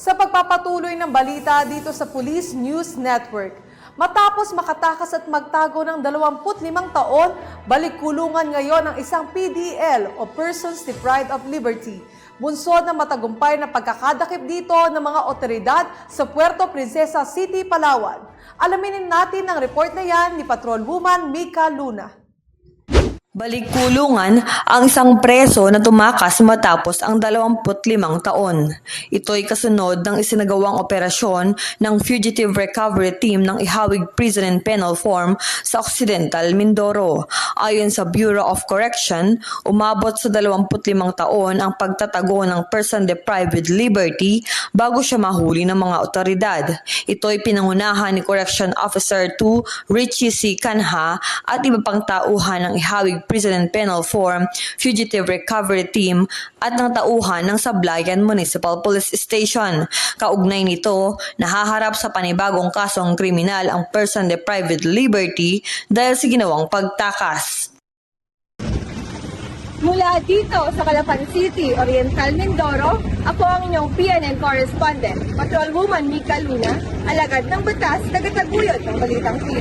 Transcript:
Sa pagpapatuloy ng balita dito sa Police News Network, matapos makatakas at magtago ng 25 taon, balik kulungan ngayon ang isang PDL o Persons Deprived of Liberty. Bunsod ng matagumpay na pagkakadakip dito ng mga otoridad sa Puerto Princesa City, Palawan. Alamin natin ang report na yan ni Patrol Woman Mika Luna. Balik kulungan ang isang preso na tumakas matapos ang 25 taon. Ito'y kasunod ng isinagawang operasyon ng Fugitive Recovery Team ng Ihawig Prison and Penal Form sa Occidental Mindoro. Ayon sa Bureau of Correction, umabot sa 25 taon ang pagtatago ng person deprived with liberty bago siya mahuli ng mga otoridad. Ito'y pinangunahan ni Correction Officer 2 Richie C. Canha at iba pang tauhan ng Ihawig Prison and Penal Form, Fugitive Recovery Team at ng tauhan ng Sablayan Municipal Police Station. Kaugnay nito, nahaharap sa panibagong kasong kriminal ang person deprived with liberty dahil sa ginawang pagtakas. Mula dito sa Calapan City, Oriental Mindoro, ako ang inyong PNN correspondent, Patrolwoman Mika Luna, alagad ng batas, tagataguyod ng Balitang Philippines.